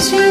gente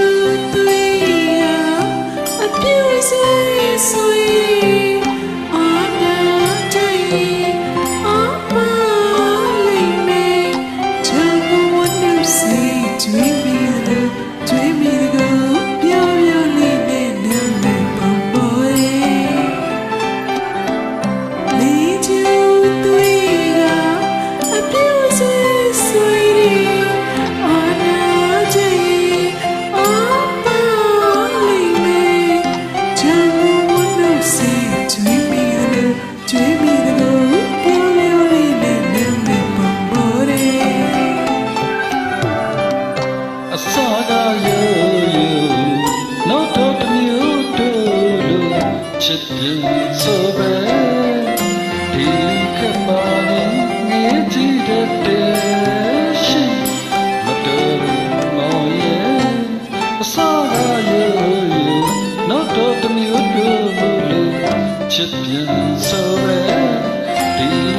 ချစ်ပြန်ဆိုရဲဒီ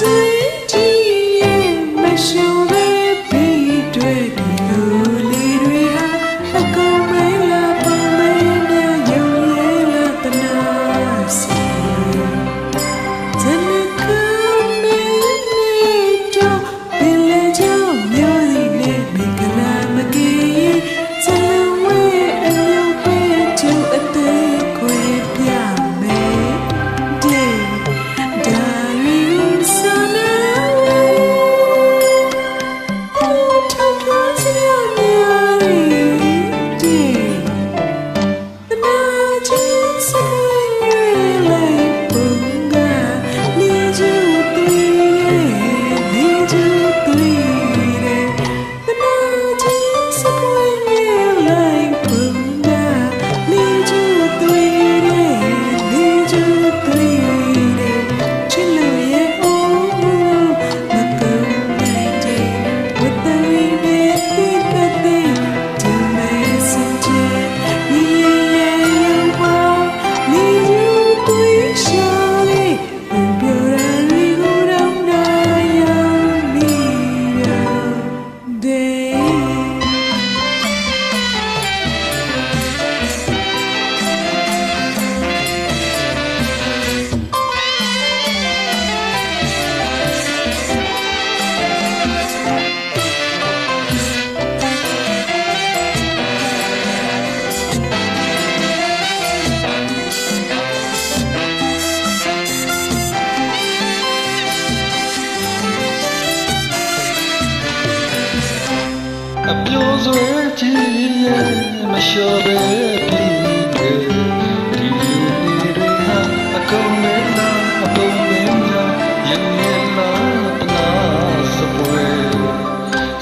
is.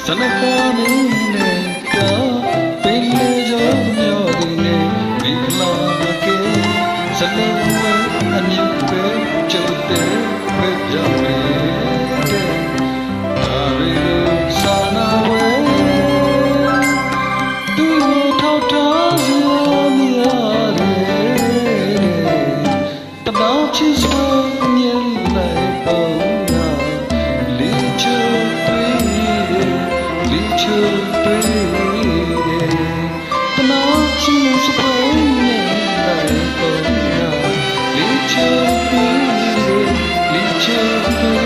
Sana kanin ne ka ချုပ်တွေ့တယ်တနာရှင်စပွဲနဲ့လည်းပေါ်ရလေးချုပ်တွေ့တယ်လေးချုပ်တွေ့